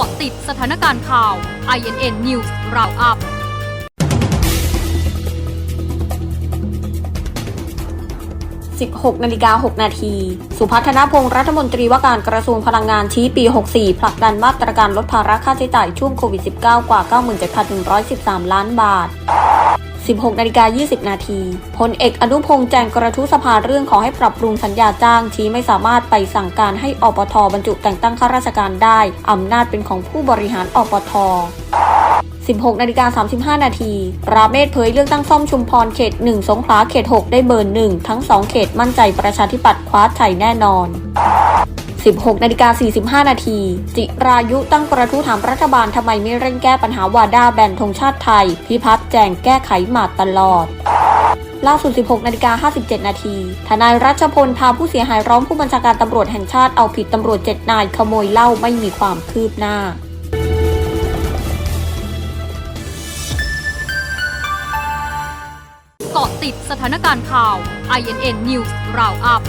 าะติดสถานการณ์ข่าว INN News Roundup 16นาฬิกา6นาที สุพัฒนพงศ์รัฐมนตรีว่าการกระทรวงพลังงานชี้ปี 64 ผลักดันมาตรการลดภาระค่าใช้จ่ายช่วงโควิด -19 กว่า 97,113 ล้านบาท 16นาฬิกา20 นาทีพลเอกอนุพงษ์แจงกระทู้สภาเรื่องขอให้ปรับปรุงสัญญาจ้างชี้ไม่สามารถไปสั่งการให้อปทบรรจุแต่งตั้งข้าราชการได้ อำนาจเป็นของผู้บริหารอปท16นาฬิกา35 นาที ราเมศเผยเลือกตั้งซ่อมชุมพรเขต 1 สงขลาเขต 6 ได้เบอร์ 1 ทั้ง 2 เขตมั่นใจประชาธิปัตย์คว้าชัยแน่นอน 16นาฬิกา45 นาที จิรายุตั้งกระทู้ถามรัฐบาลทำไมไม่เร่งแก้ปัญหาวาด้าแบนธงชาติไทย พิพัฒน์แจงแก้ไขมาตลอดล่าสุด 16 นาฬิกา 57 นาที ทนายรัชพล พาผู้เสียหายร้องผู้บัญชาการตำรวจแห่งชาติเอาผิดตำรวจเจ็ดนายขโมยเหล้าไม่มีความคืบหน้าเกาะติดสถานการณ์ข่าว INN News Roundup